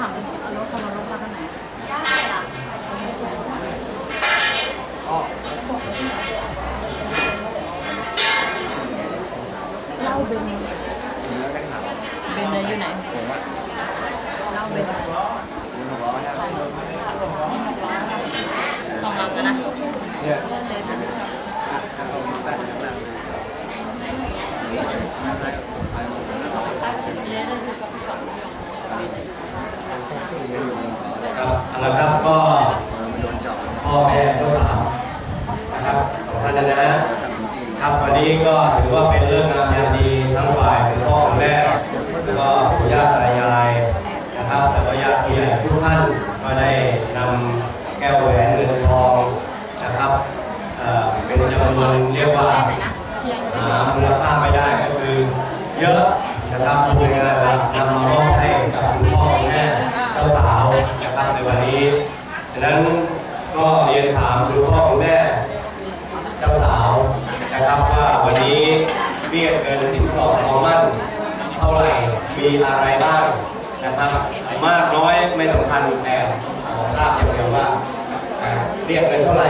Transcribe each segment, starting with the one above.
ถ มีอะไรบ้างนะครับ มากน้อยไม่สำคัญแต่ขอทราบอย่างเดียวว่าอ่าเรียกเงินเท่าไหร่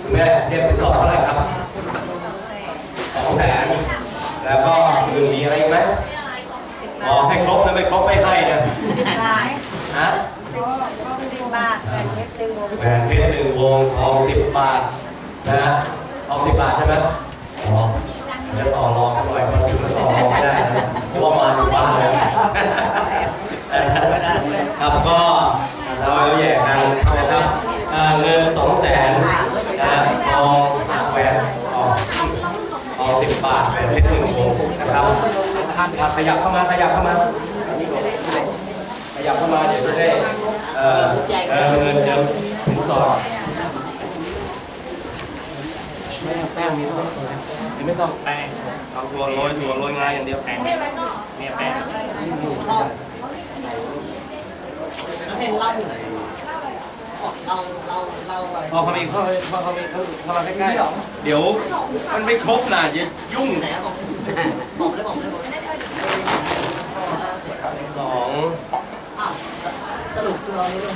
คุณแม่เรียกสินสอดเท่าไหร่ครับสองแสนแล้วก็คือมีอะไรอีกไหมอ๋อให้ครบนะไม่ครบไม่ให้นะได้ฮะสิบบาทแบ่งเล็กตึงวงแหวนเพชรหนึ่งวงทองสิบบาทนะทองสิบบาทใช่ไหมอ๋อเดี๋ยวต่อรองกันหน่อยเพราะถึงต่อรองไม่ได้นะ ว่ามาอยู่บ้านเลยครับก็เราแย่กันนะครับเงินสองแสนนะทองแหวนทองเอาสิบบาทแหวนเพชรหนึ่งวงนะครับท่านครับขยับเข้ามาขยับเข้ามาขยับเข้ามาเดี๋ยวจะได้เออเออเงินเดิมถึงสองแป้งมีต้องไม่ต้องแป้ง เอาตัวโรยตัวโรยงาอย่างเดียวแป้งเนี่ยแป้งเห็นเราเราเราเราอะไรพอเขามีเข้าพอเขามีเขาเขามาใกล้ๆเดี๋ยวมันไม่ครบนะอย่ายุ่งไหนอะบอกบอกเลยบอกเลยบอกสองสรุปคือเรานี่เรื่อง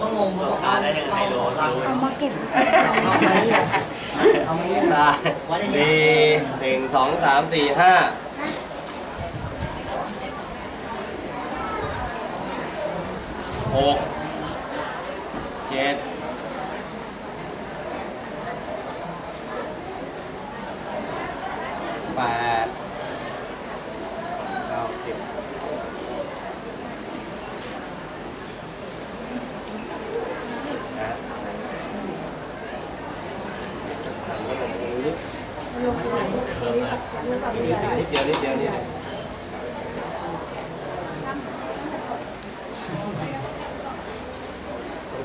ว่างงเพราะบอกเราเราเราเอามาเก็บ เอาไม่ได้ตาไว้ในนี้สี่หนึ่งสองสามสี่ห้าหกเจ็ดแปดเก้าสิบนะหันมาตรงนี้นิด นิดเดียวนิดเดียวนิดเดียว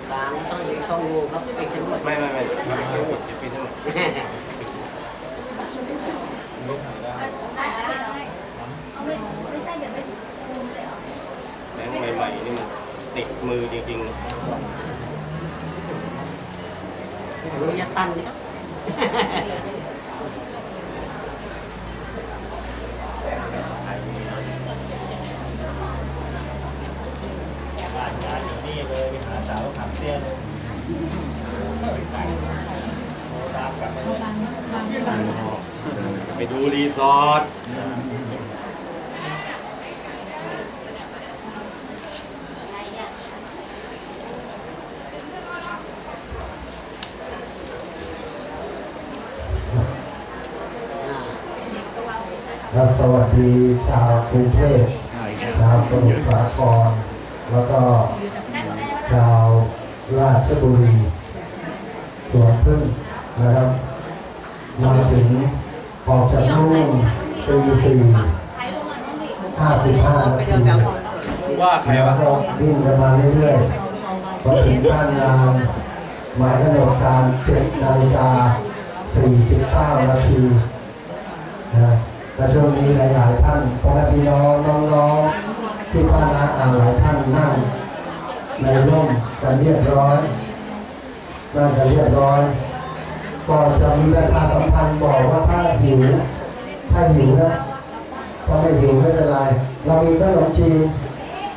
กลางต้องมีช่องโหว่ครับปิดทั้งหมดไม่ไม่ไม่ไม่ไม่หมดจะปิดให้หมดแบงค์ใหม่ๆนี่มันติดมือจริงๆรู้ยตันนี่ครับานงานอยู่นี่ เลยไปหาสาวขับเตี้ยเลยโทรตามกลับมาๆไปดูรีสอร์ทครับสวัสดีชาวกรุงเทพชาวสมุทรสาครแล้วก็ ชาวราชบุรีสวนพึ่งนะครับ มาถึงออกจากนู่นตีสี่ห้าสิบห้านาทีว่าใครวะก็วิ่งกันมาเรื่อยๆพอถึงด้านงานหมายกำหนดการเจ็ดนาฬิกาสี่สิบเก้านาทีนะและช่วงนี้หลายๆท่านพ่อแม่พี่น้องน้องๆที่ป้านาอ่านหลายท่านนั่ง ในร่มกันเรียบร้อยนั่งกันเรียบร้อยก็จะมีประชาสัมพันธ์บอกว่าถ้าหิว ถ้าหิวนะถ้าไม่หิวไม่เป็นไร เรามีขนมจีน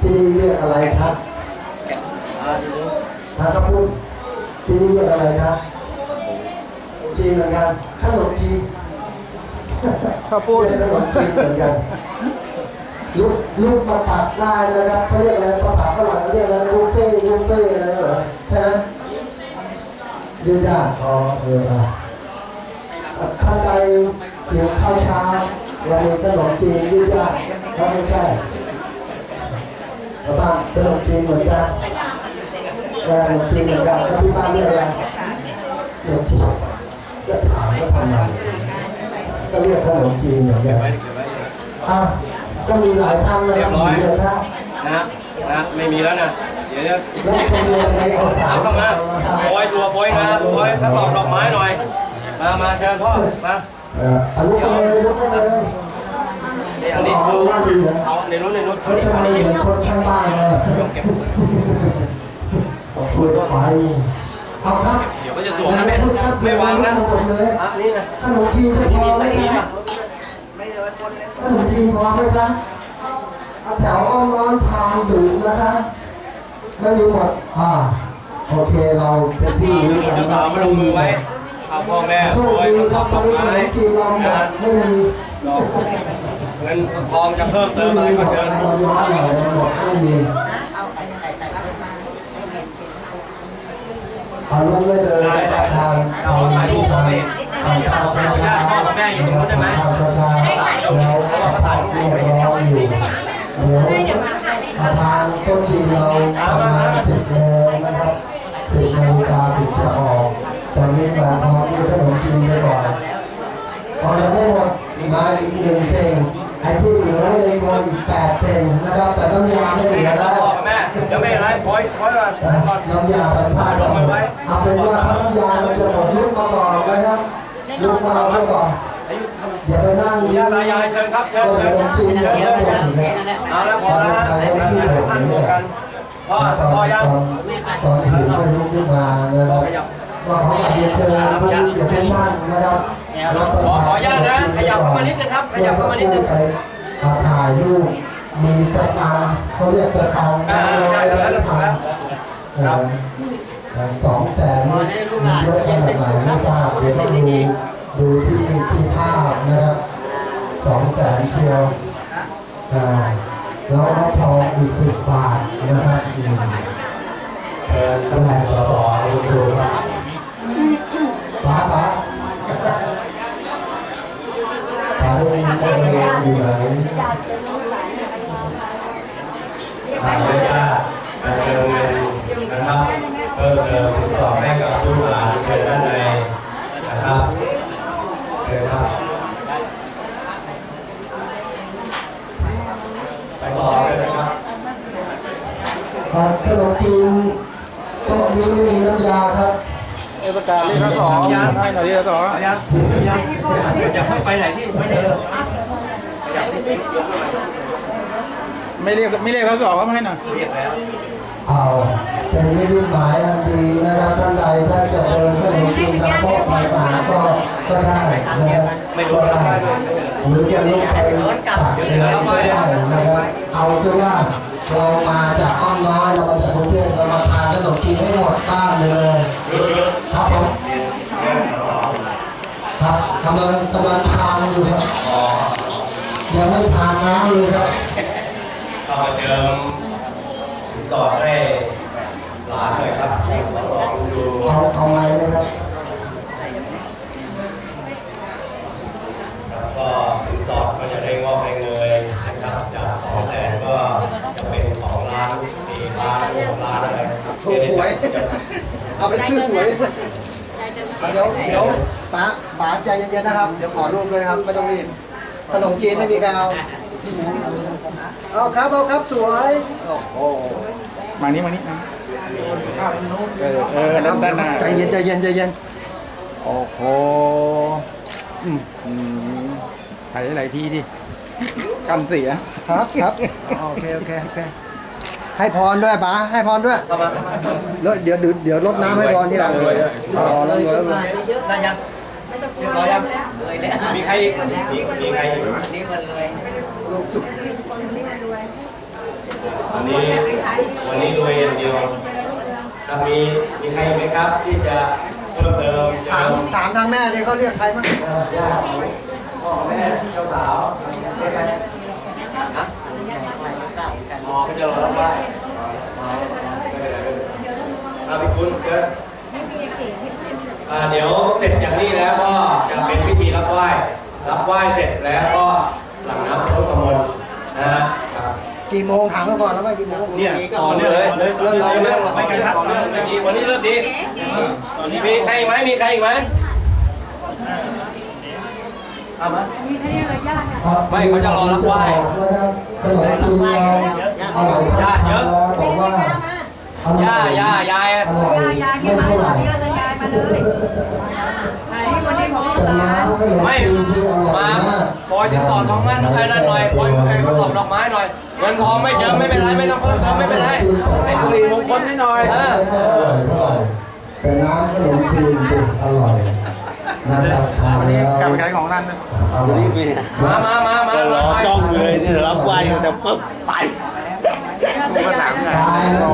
ที่นี่นี่เรียกอะไรครับถ้าก็พูดที่นี่เรียกอะไรครับจีนเหมือนกันขนมจีนข้าวปุ้นเรียกขนมจีนเหมือนกัน ลูกลูกมาตัดได้นะครับเขาเรียกอะไรภาษาฝรั่งเขาเรียกอะไรลูกเฟ่ลูกเฟ่อะไรเหรอใช่ไหมยืนยันอ๋อเอออะท่าใดเดี๋ยวข้าวเช้าวันนี้ขนมจีนยืดยาดก็ไม่ใช่แล้วบ้านขนมจีนเหมือนกันขนมจีนเหมือนกันแล้วที่บ้านเรียกอะไรขนมจีนก็ถามก็ทำไมก็เรียกขนมจีนเหมือนกันอะ ก็มีหลายท่านนะเรีคยรับบร้อยมีเยอะครับนะนะไม่มีแล้วนะเดี๋ยวเนี่ยแล้วคนเดียวทำไมเอาสาถามมเข้ามาโปรยตัวโปรยงานโปรยกระบอกดอกไม้หน่อย มามาเชิญพ่อมาเออเอาลุกไปเลยลุกไปเลยนี่อันนี้ดูเอาในนู้นในนู้นเขาจะมาเหมือนคนข้างบ้านเลยคุยไปเอาครับเดี๋ยวก็จะสวมนะแม่ไม่วางนะหมดเลยอะนี่นะขนมจีนจะพมีอไหมใส่นี้ครัป่ะบ ขนมจีนพอมไหมครับเอาแถวอ้อมน้อมทานดุนะคะไม่มีหมดอ่าโอเคเราเป็นพี่รู้กันเดี๋ยวสาไม่มีไว้เอาพ่อแม่โชโปครยดีกครับตอนนี้ขนมจีนเราหมดไม่มีเงินทองจะเพิ่มเติมอะไรก็เชิญเราย้อนหน่อยหมดไม่มีเอาลงเลยเลยทางทางทา งทางทางข้าวช้าช้าทางข้าวช้าแล้วตัดเรียบร้อยอยู่เดี๋ยวทางต้นจีนเราประมาณสิบโมงนะครับสิบนาฬิกาถึงจะออกตอนนี้เราพร้อมด้วยขนมจีนไปก่อนพอยังไม่หมดมาอีกหนึ่งเพลงไอ้ที่เหลือไม่ได้ตัวอีกแปดเพลงนะครับ แต่น้ำยาไม่เหลือแล้วพ่อกับแม่เดี๋ยวไม่ไรโปรยโปรยก่อนนะน้ำยาสัมภาษณ์ก่อนเอาเป็นว่าถ้าน้ำยามันจะหมดลุกมาก่อนนะครับ ลุกมาเอาไว้ก่อนอย่าไปนั่งยาตายายเชิญครับเชิญก็เชิเดี๋ยวญผมจีนเดี๋ยวไม่หมดอีกแล้วเอาแล้วพอแล้วฮะท่านรวมกันพ่อตอนพ่อยังตอนถึงไม่ลุกขึ้นมานะครับขยับก็ขอเรียนเชิญผู้มีเกียรติทุกท่านนะครับขอขออนุญาตนะขยับเข้ามานิดนึงครับขยับเข้ามานิดนึงไปถ่ายรูปมีสตางค์เขาเรียกสตางค์อ่าใช่แล้วแล้วถูกแล้วครับ สองแสนนี่มีเยอะขนาดไหนไม่ทราบเดี๋ยวต้องดูดูที่ที่ภาพนะครับสองแสนเชียวแล้วก็ทองอีกสิบบาทนะครับอืมเชิญตำแหน่งสสดูครับป้าป้าป้าด้ยินได้ยินอยู่ไหนทางญาติเติมเงินนะครับเพิ่มเติมสอบให้กับผู้หลานเชิญด้านในนะครับเชิญครับ ไปต่อเลยนะครับอ่าขนมจีนโต๊ะนี้ไม่มีน้ำยาครับเอประกาศเรียกข้าวสองให้หน่อยเรียกข้าวสองเอยังเอายังอย่าเพิ่งไปไหนที่ไม่ได้เลยขยับที่ยกขึ้นไม่เรียกไม่เรียกข้าวสองก็ไม่ให้หน่อยเรียกแล้วเอา เป็นนิมิตหมายอันดีนะครับท่านใดท่านจะเดินขนมจีนทางโต๊ะต่างๆก็ก็ได้นะครับก็ได้หรือจะลุกไปตักเอก็ได้นะครับเอาคือว่าเรามาจากอ้อมน้อยเรามาจากกรุงเทพเรามาทานขนมจีนให้หมดบ้านเลย ครับผมครับกำลังกำลังทานอยู่ครับยังไม่ทานน้ำเลยครับ เอามาเจิมสอนให้หลานหน่อยครับลองดู เอาเอาไม้นะครับแล้วก็สินสอดก็จะได้งอกได้เงยนะครับจากสองแสนก็จะเป็นสองล้านสี่ล้านหกล้านอะไรถูกหวยเอาไปซื้อหวยเดี๋ยวเดี๋ยวป๋าป๋าใจเย็นๆนะครับ เดี๋ยวขอรูปด้วยครับไม่ต้องรีบขนมจีนไม่มีใครเอาเอาครับเอาครับสวยโอ้โหมานี่มานี่มา เออเออด้านด้านหน้าใจเย็นใจเย็นใจเย็นโอ้โหอืมอืมถ่ายหลายทีดิกันเสียครับครับโอเคโอเคโอเคให้พรด้วยป๋าให้พรด้วยแล้วเดี๋ยวเดี๋ยวลดน้ำให้พรที่หลังอ๋อแล้วรวยแล้วรวยได้ยังเรียบร้อยยังเลยแล้วมีใครอีกมีมีใครอีกนี่มันเลยลูกสุขวันนี้วันนี้รวยอย่างเดียว ครับมีมีใครอีกไหมครับที่จะเพิ่มเติมถามถามทางแม่เลยเขาเรียกใครมั้งญาติพ่อแม่เจ้าสาวเรียกใครฮะอ๋อเขาจะรอรับไหว้อ๋อไม่เป็นไรไม่เป็นไรเอาพี่คุณเกิด อ่าเดี๋ยวเสร็จจากนี้แล้วก็จะเป็นพิธีรับไหว้ รับไหว้เสร็จแล้วก็หลังน้ำพระพุทธมนต์นะฮะครับ กี่โมงถามเขาก่อนแล้วว่ากี่โมงเนี่ยต่อเนื่องเลยเลิกเลิกเลยเรื่องไม่กันต่อเนื่องไม่ดีวันนี้เลิกดีมีใครอีกไหมมีใครอีกไหมเอามาไม่เขาจะรอรับไหว้นะครับขนมจีนเราอร่อยทานแล้วบอกว่าอร่อยย่าย่ายายอร่อยไม่เท่าไหร่ยายมาเลยนี่วันนี้ผมแต่น้ำขนมไม่จีนที่อร่อยมามาก ปล่อยสินสอดทองมั่นไอ้นั่นหน่อยปล่อยไอ้เขาตอกดอกไม้หน่อยเงินทองไม่เจอไม่เป็นไรไม่ต้องเพิ่มทองไม่เป็นไรให้สุริมงคลให้หน่อยเออไม่ค่อยอร่อยเท่าไหร่แต่น้ำขนมจีนดิอร่อยนะครับทานแล้วกลับไปขายของท่านนะอร่อยมามามามาจะรอจ้องเลยที่รับไหวอยู่แต่ปุ๊บไปประสานงานรอ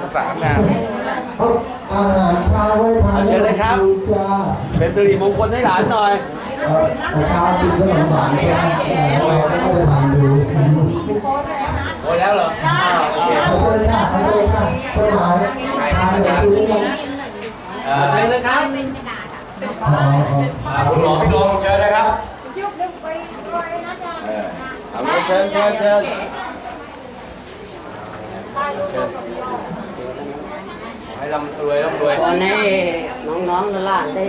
ประสานงานเอาอาหารเช้าไว้ทานเอาเชิญเลยครับดีจ้าเป็นสิริมงคลให้หลานหน่อยเอ่อแต่เช้ากินขนมหวานใช่ไหมแต่เราก็ไม่ได้ทานดูโอ้ยแล้วเหรออ่าโอเคมาเชิญค่ะมาเชิญค่ะเชิญหลานทานแบบนี้กันเอ่อเชิญเลยครับอ๋ออ๋ออ่าคุณหมอพี่ดวงเชิญนะครับเออเอาเลยเชิญเชิญเชิญ ให้ร่ำรวยร่ำรวยตอนนี้น้องๆหลานๆได้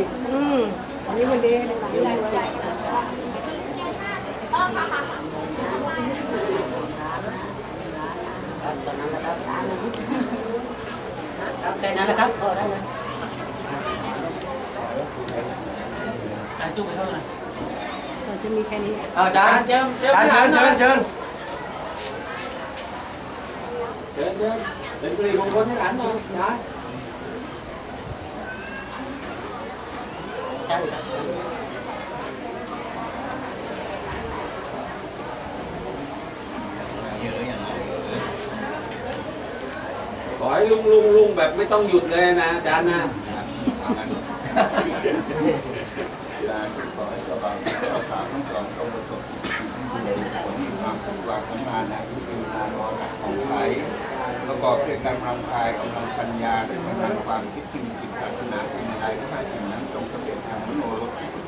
ครับแค่นั้นแหละครับพอได้เลยอะจุ๊บไปเท่าไหร่อาจารย์อาจารย์เชิญเชิญเชิญเชิญเชิญเป็นสิริมงคลให้หลานหน่อยนะ ใช่ครับ ขอให้ลุงลุงลุงแบบไม่ต้องหยุดเลยนะอาจารย์นะการขอให้กำลังรักษาทั้งสองต้องประสบผลมีความสุขหลักของงานนะที่เป็นงานรอของไทยประกอบด้วยกำลังกายกำลังปัญญาด้วยกำลังความคิดที่มีจิตปรารถนาสิ่งใดก็ให้สิ่งนั้น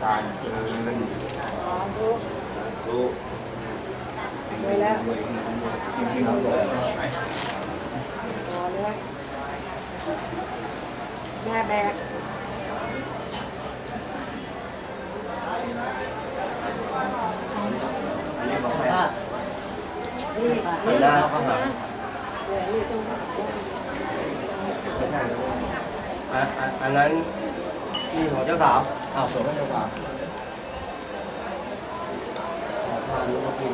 รถที่ตายเจริญรู้ไปแล้วที่เราบอกไปแม่แบกป้าเปิดหน้าเขาหาอะอะอันนั้นนี่ของเจ้าสาว อ้าวสวมให้เจ้าสาวขอทานลูกพี่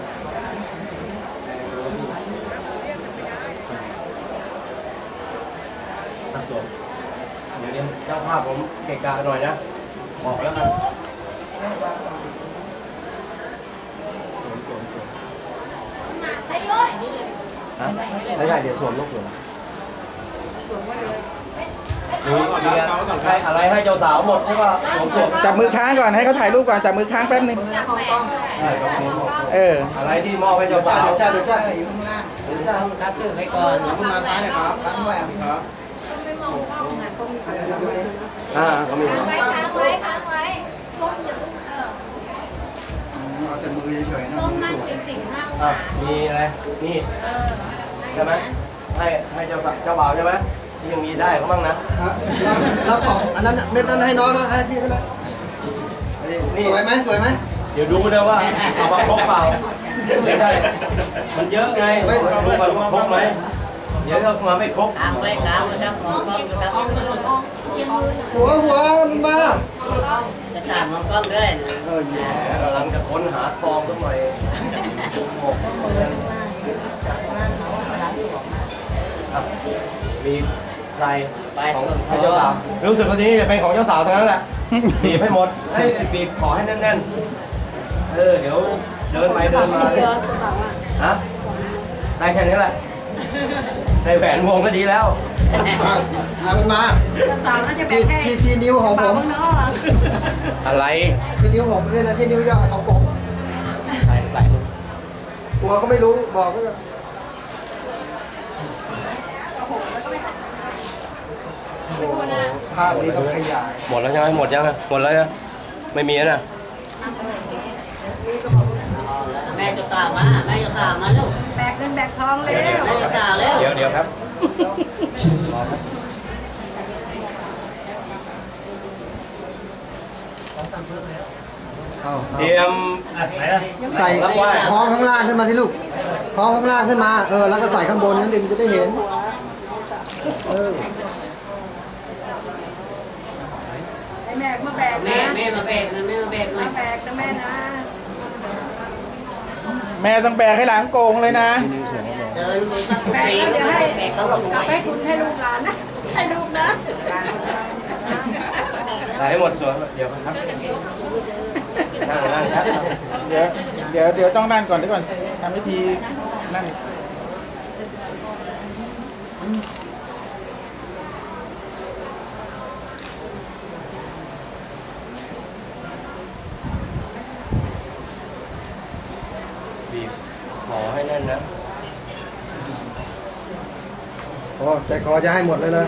อะสวมเดี๋ยวนี้เจ้าภาพผมเกะกะหน่อยนะ บอกแล้วกันสวมสวมสวมฮะไม่ใช่เดี๋ยวสวมลูกสวยสวยไมมีมี อะไรอะไรให้เจ้าสาวหมดใช่ป่ะสวมสวมจับมือค้างก่อนให้เขาถ่ายรูปก่อนจับมือค้างแป๊บนึงใช่ครับสวมหมดเอออะไรที่มอบให้เจ้าสาวเดี๋ยวจ้าเดี๋ยวจ้าอยู่ข้างหน้าเดี๋ยวจ้าครับชื่อไปก่อนแล้วคุณมาซ้ายหน่ยครับซ้ายด้วยครับอ่าเขามีไว้ค้างไว้ค้างไว้ส้มอย่าเพิ่งเออเอาแต่มือเฉยๆนะส้มมือนั่นสวยเป็นสิ่งห้ามอะมีอะไรนี่ใช่ไหมให้ให้เจ้าเจ้าบ่าวใช่ไหม ยังมีได้เขาบ้างนะฮะรับของอันนั้นน่ะเม็ดนั้นให้น้องนะให้พี่เขาเลยนี่สวยไหมสวยไหมเดี๋ยวดูนะว่าเอามาครบเปล่าไม่ได้มันเยอะไงดูก่อนว่าครบไหมเดี๋ยวถ้ามาไม่ครบกลางไว้กลางไว้ครับมองกล้องดูครับหัวหัวมันมาจะถามมองกล้องด้วยเออเนี่ยกำลังจะค้นหาทองสักหน่อยอะมี ใครไปของส่งให้เจ้าสาวรู้สึกว่าทีนี้จะเป็นของเจ้าสาวทั้งนั้นแหละบีบให้หมดให้บีบขอให้แน่นๆเออเดี๋ยวเดินไปเดินมาเลยฮะได้แค่นี้แหละได้แหวนวงก็ดีแล้วเอามันมาสาวน่าจะแบ่ที่งให้ที่ที่นิ้วของผมเนาะอะไรที่นิ้วผมเนี่ยนะที่นิ้วยอดของผมใส่ใส่ตัวก็ไม่รู้บอกก็จะโอ้โห ภาพนี้ต้องขยาย หมดแล้วใช่ไหมหมดยังอะหมดแล้วนะไม่มีแล้วนะแม่จะตามมาแม่จะตามมาลูกแบกเงินแบกทองเร็วแม่จะตามแล้วเดี๋ยวเดี๋ยวครับเอาเตรียมอะไหนล่ะใส่คล้องข้างล่างขึ้นมาที่ลูกคล้องข้างล่างขึ้นมา เออ แล้วก็ใส่ข้างบนนั้นดิมันจะได้เห็น เออ ให้แม่มาแบก แม่นะแม่มาแบกนะแม่มาแบกหน่มาอยแบกนะแม่นะแม่ต้องแบกให้หลังโกงเลยนะ เดินมือตั้งแบกสี่แล้วเดี๋ยวให้แบกเขาบอกกลับให้คุณให้ลูกหลานนะให้ลูกนะใส่ให้หมดส่วนเดี๋ยวครับนั่งนั่งครับเดี๋ยวเดี๋ยวเดี๋ยวต้องนั่งก่อนเดี๋ยวก่อนทำพิธีนั่ง บีบขอให้ แน่นนะโอ้ใจคอจะให้หมดเลยเลย